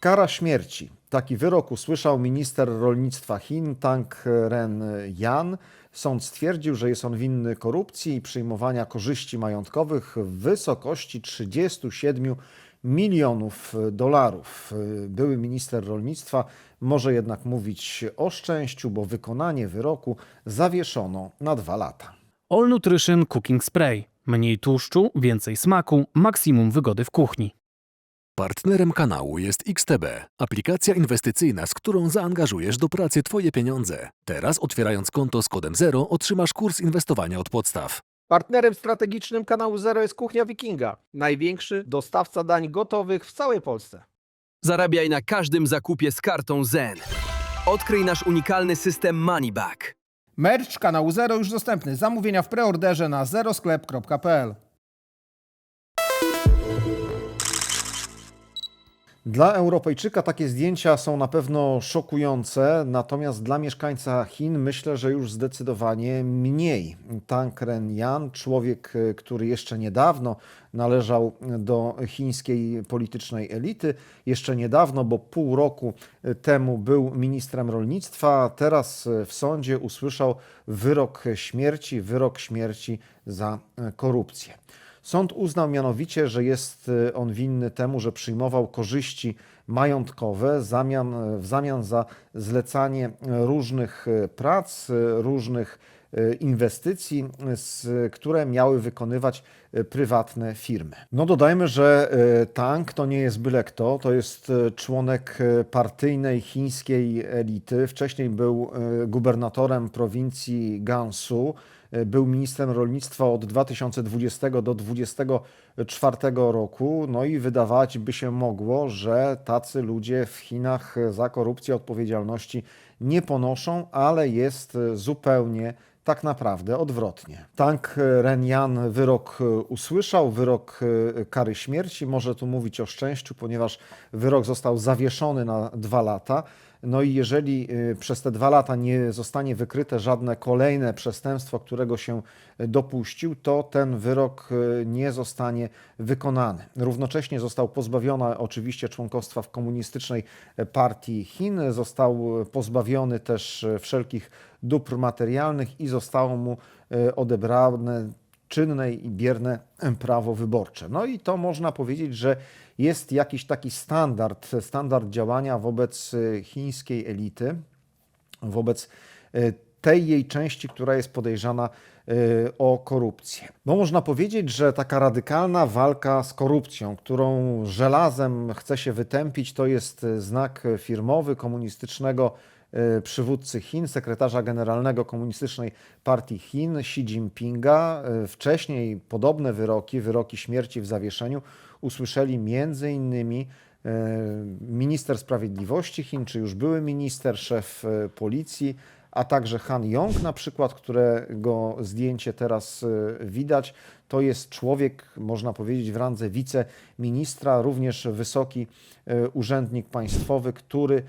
Kara śmierci. Taki wyrok usłyszał minister rolnictwa Chin Tang Ren Yan. Sąd stwierdził, że jest on winny korupcji i przyjmowania korzyści majątkowych w wysokości 37 milionów dolarów. Były minister rolnictwa może jednak mówić o szczęściu, bo wykonanie wyroku zawieszono na dwa lata. All Nutrition Cooking Spray. Mniej tłuszczu, więcej smaku, maksimum wygody w kuchni. Partnerem kanału jest XTB, aplikacja inwestycyjna, z którą zaangażujesz do pracy Twoje pieniądze. Teraz otwierając konto z kodem 0 otrzymasz kurs inwestowania od podstaw. Partnerem strategicznym kanału Zero jest Kuchnia Wikinga, największy dostawca dań gotowych w całej Polsce. Zarabiaj na każdym zakupie z kartą Zen. Odkryj nasz unikalny system Moneyback. Merch kanału Zero już dostępny. Zamówienia w preorderze na zerosklep.pl. Dla Europejczyka takie zdjęcia są na pewno szokujące, natomiast dla mieszkańca Chin myślę, że już zdecydowanie mniej. Tang Ren Yan, człowiek, który jeszcze niedawno należał do chińskiej politycznej elity, jeszcze niedawno, bo pół roku temu był ministrem rolnictwa, teraz w sądzie usłyszał wyrok śmierci, wyrok śmierci za korupcję. Sąd uznał mianowicie, że jest y, on winny temu, że przyjmował korzyści majątkowe zamian, w zamian za zlecanie różnych y, prac, różnych inwestycji, y, z- które miały wykonywać y, prywatne firmy. No dodajmy, że y, Tang to nie jest byle kto, to jest członek partyjnej chińskiej elity. Wcześniej był gubernatorem prowincji Gansu, był ministrem rolnictwa od 2020 do 2024 roku. No i wydawać by się mogło, że tacy ludzie w Chinach za korupcję odpowiedzialności nie ponoszą, ale jest zupełnie tak naprawdę odwrotnie. Tang Renyan wyrok y, usłyszał, wyrok y, kary śmierci. Może tu mówić o szczęściu, ponieważ wyrok został zawieszony na dwa lata. No i jeżeli y, przez te dwa lata nie zostanie wykryte żadne kolejne przestępstwo, którego się y, dopuścił, to ten wyrok y, nie zostanie wykonany. Równocześnie został pozbawiony oczywiście członkostwa w komunistycznej partii Chin, został pozbawiony też wszelkich dóbr materialnych i zostało mu odebrane czynne i bierne prawo wyborcze. No i to można powiedzieć, że jest jakiś taki standard, standard działania wobec y, chińskiej elity, wobec y, tej jej części, która jest podejrzana y, o korupcję. Bo można powiedzieć, że taka radykalna walka z korupcją, którą żelazem chce się wytępić, to jest znak firmowy komunistycznego przywódcy Chin, sekretarza generalnego Komunistycznej Partii Chin, Xi Jinpinga. Y, Wcześniej podobne wyroki, wyroki śmierci w zawieszeniu, usłyszeli między innymi e, minister sprawiedliwości Chin, czy już były minister, szef policji, a także Han Yong na przykład, którego zdjęcie teraz widać. To jest człowiek, można powiedzieć, w randze wiceministra, również wysoki urzędnik państwowy, który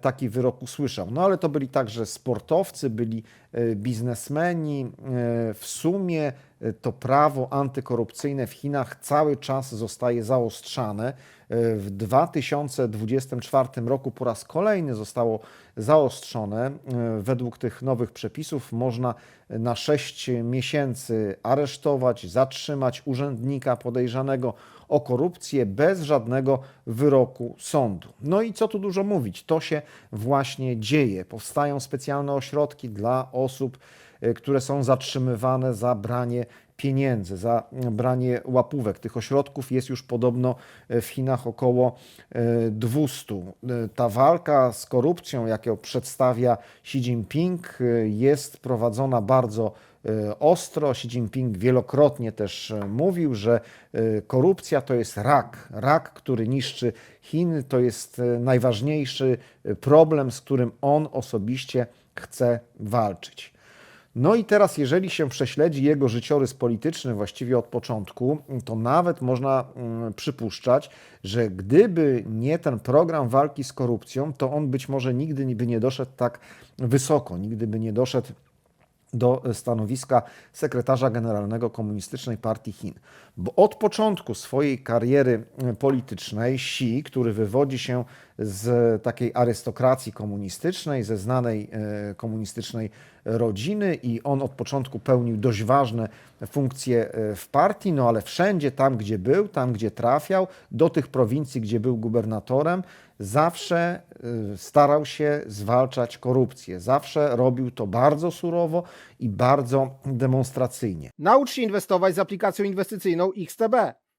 taki wyrok usłyszał. No ale to byli także sportowcy, byli e, biznesmeni. E, W sumie e, to prawo antykorupcyjne w Chinach cały czas zostaje zaostrzane. E, W 2024 roku po raz kolejny zostało zaostrzone. E, Według tych nowych przepisów można na 6 miesięcy aresztować, zatrzymać urzędnika podejrzanego o korupcję bez żadnego wyroku sądu. No i co tu dużo mówić, to się właśnie dzieje. Powstają specjalne ośrodki dla osób, y, które są zatrzymywane za branie pieniędzy, za branie łapówek. Tych ośrodków jest już podobno y, w Chinach około y, 200. Y, Ta walka z korupcją, jaką przedstawia Xi Jinping, jest prowadzona bardzo ostro. Xi Jinping wielokrotnie też mówił, że korupcja to jest rak. Rak, który niszczy Chiny, to jest najważniejszy problem, z którym on osobiście chce walczyć. No i teraz, jeżeli się prześledzi jego życiorys polityczny właściwie od początku, to nawet można mm, przypuszczać, że gdyby nie ten program walki z korupcją, to on być może nigdy by nie doszedł tak wysoko, nigdy by nie doszedł do stanowiska sekretarza generalnego Komunistycznej Partii Chin. Bo od początku swojej kariery e, politycznej Xi, który wywodzi się z takiej arystokracji komunistycznej, ze znanej e, komunistycznej rodziny i on od początku pełnił dość ważne funkcje e, w partii, no ale wszędzie tam, gdzie był, tam, gdzie trafiał, do tych prowincji, gdzie był gubernatorem, zawsze starał się zwalczać korupcję. Zawsze robił to bardzo surowo i bardzo demonstracyjnie. Naucz się inwestować z aplikacją inwestycyjną XTB.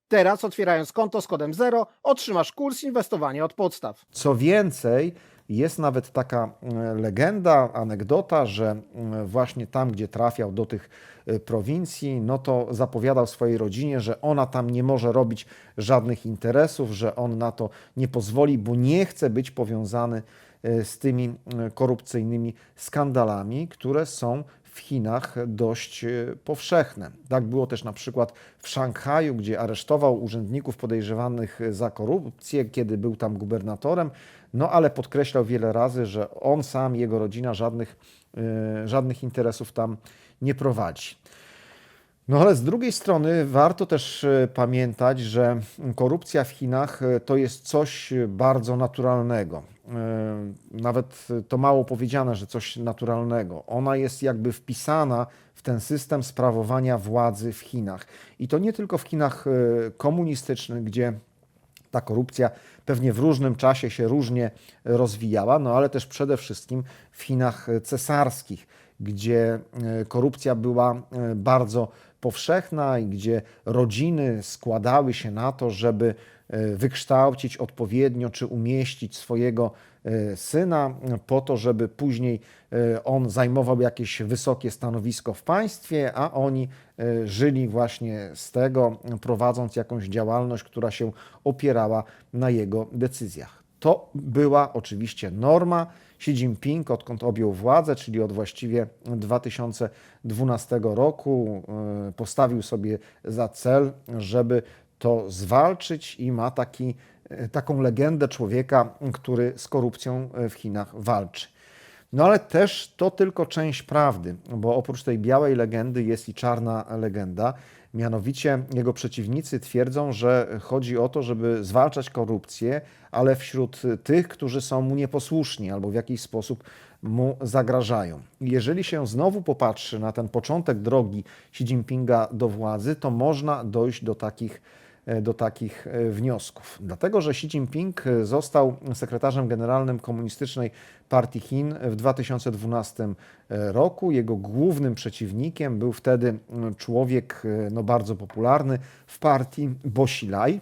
Teraz otwierając konto z kodem 0 otrzymasz kurs inwestowania od podstaw. Co więcej, jest nawet taka e, legenda, anegdota, że e, właśnie tam, gdzie trafiał do tych e, prowincji, no to zapowiadał swojej rodzinie, że ona tam nie może robić żadnych interesów, że on na to nie pozwoli, bo nie chce być powiązany z tymi korupcyjnymi skandalami, które są w Chinach dość e, powszechne. Tak było też na przykład w Szanghaju, gdzie aresztował urzędników podejrzewanych za korupcję, kiedy był tam gubernatorem, no ale podkreślał wiele razy, że on sam, jego rodzina żadnych, e, żadnych interesów tam nie prowadzi. No ale z drugiej strony warto też e, pamiętać, że korupcja w Chinach e, to jest coś bardzo naturalnego. E, Nawet to mało powiedziane, że coś naturalnego. Ona jest jakby wpisana w ten system sprawowania władzy w Chinach. I to nie tylko w Chinach komunistycznych, gdzie ta korupcja pewnie w różnym czasie się różnie rozwijała, no ale też przede wszystkim w Chinach cesarskich, gdzie korupcja była bardzo powszechna i gdzie rodziny składały się na to, żeby e, wykształcić odpowiednio czy umieścić swojego e, syna po to, żeby później e, on zajmował jakieś wysokie stanowisko w państwie, a oni e, żyli właśnie z tego, prowadząc jakąś działalność, która się opierała na jego decyzjach. To była oczywiście norma. Xi Jinping, odkąd objął władzę, czyli od właściwie 2012 roku, e, postawił sobie za cel, żeby to zwalczyć i ma taki, e, taką legendę człowieka, który z korupcją e, w Chinach walczy. No ale też to tylko część prawdy, bo oprócz tej białej legendy jest i czarna legenda. Mianowicie jego przeciwnicy twierdzą, że chodzi o to, żeby zwalczać korupcję, ale wśród tych, którzy są mu nieposłuszni albo w jakiś sposób mu zagrażają. Jeżeli się znowu popatrzy na ten początek drogi Xi Jinpinga do władzy, to można dojść do takich do takich e, wniosków. Dlatego, że Xi Jinping e, został sekretarzem generalnym Komunistycznej Partii Chin w 2012 roku. Jego głównym przeciwnikiem był wtedy człowiek e, no, bardzo popularny w partii Bo Xilai.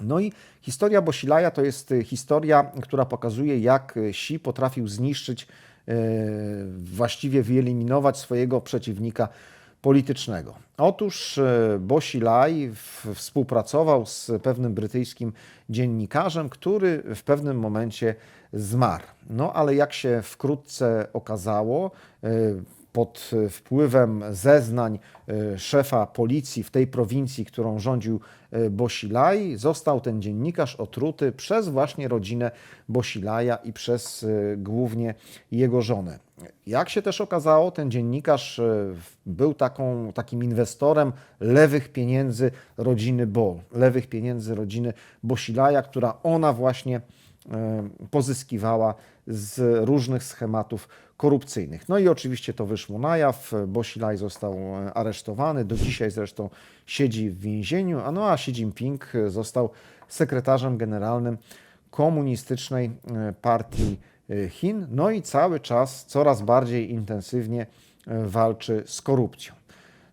No i historia Bosilaja to jest e, historia, która pokazuje, jak Xi potrafił zniszczyć, e, właściwie wyeliminować swojego przeciwnika politycznego. Otóż e, Bosilaj współpracował z pewnym brytyjskim dziennikarzem, który w pewnym momencie zmarł. No ale jak się wkrótce okazało, e, pod wpływem zeznań e, szefa policji w tej prowincji, którą rządził Bosilaj, został ten dziennikarz otruty przez właśnie rodzinę Bosilaja i przez głównie jego żonę. Jak się też okazało, ten dziennikarz e, był taką, takim inwestorem lewych pieniędzy rodziny Bo, lewych pieniędzy rodziny Bosilaja, która ona właśnie e, pozyskiwała z różnych schematów korupcyjnych. No i oczywiście to wyszło na jaw. Bosilaj został e, aresztowany, do dzisiaj zresztą siedzi w więzieniu, a no a Xi Jinping został sekretarzem generalnym komunistycznej partii Chin, no i cały czas coraz bardziej intensywnie e, walczy z korupcją.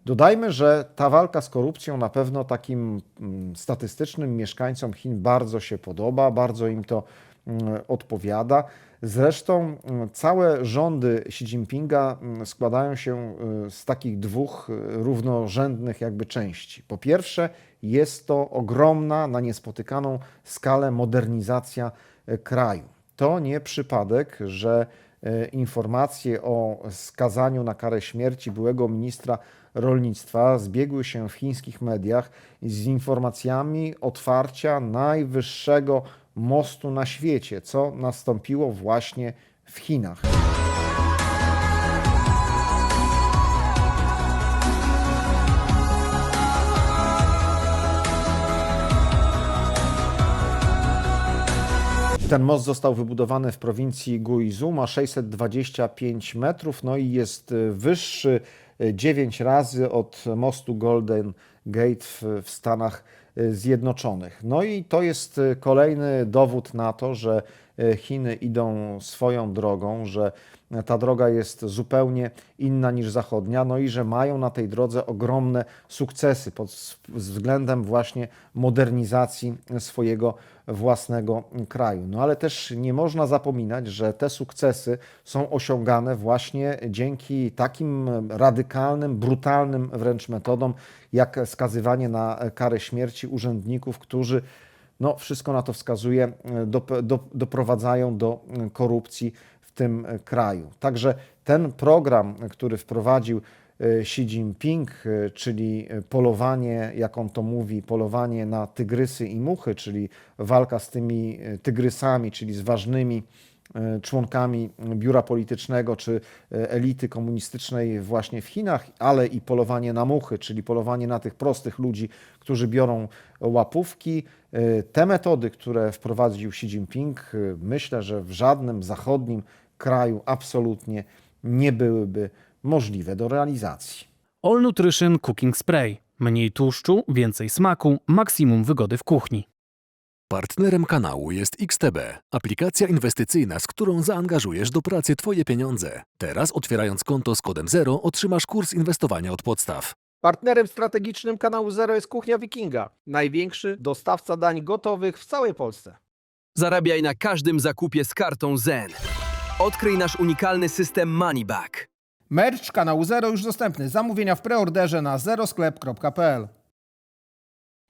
Dodajmy, że ta walka z korupcją na pewno takim mm, statystycznym mieszkańcom Chin bardzo się podoba, bardzo im to mm, odpowiada. Zresztą mm, całe rządy Xi Jinpinga składają się y, z takich dwóch y, równorzędnych jakby części. Po pierwsze, jest to ogromna, na niespotykaną skalę modernizacja y, kraju. To nie przypadek, że e, informacje o skazaniu na karę śmierci byłego ministra rolnictwa zbiegły się w chińskich mediach z informacjami otwarcia najwyższego mostu na świecie, co nastąpiło właśnie w Chinach. Ten most został wybudowany w prowincji Guizhou, ma 625 metrów, no i jest y, wyższy y, 9 razy od mostu Golden Gate w, Stanach y, Zjednoczonych. No i to jest y, kolejny dowód na to, że y, Chiny idą swoją drogą, że ta droga jest zupełnie inna niż zachodnia, no i że mają na tej drodze ogromne sukcesy pod względem właśnie modernizacji swojego własnego kraju. No ale też nie można zapominać, że te sukcesy są osiągane właśnie dzięki takim radykalnym, brutalnym wręcz metodom, jak skazywanie na karę śmierci urzędników, którzy no, wszystko na to wskazuje, dop- do, doprowadzają do korupcji w tym kraju. Także ten program, który wprowadził e, Xi Jinping, e, czyli polowanie, jak on to mówi, polowanie na tygrysy i muchy, czyli walka z tymi e, tygrysami, czyli z ważnymi e, członkami biura politycznego czy e, elity komunistycznej właśnie w Chinach, ale i polowanie na muchy, czyli polowanie na tych prostych ludzi, którzy biorą łapówki. E, Te metody, które wprowadził Xi Jinping, e, myślę, że w żadnym zachodnim kraju absolutnie nie byłyby możliwe do realizacji. All Nutrition Cooking Spray. Mniej tłuszczu, więcej smaku, maksimum wygody w kuchni. Partnerem kanału jest XTB, aplikacja inwestycyjna, z którą zaangażujesz do pracy Twoje pieniądze. Teraz otwierając konto z kodem 0 otrzymasz kurs inwestowania od podstaw. Partnerem strategicznym kanału Zero jest Kuchnia Wikinga, największy dostawca dań gotowych w całej Polsce. Zarabiaj na każdym zakupie z kartą Zen. Odkryj nasz unikalny system Moneyback. Merch kanału Zero już dostępny. Zamówienia w preorderze na zerosklep.pl.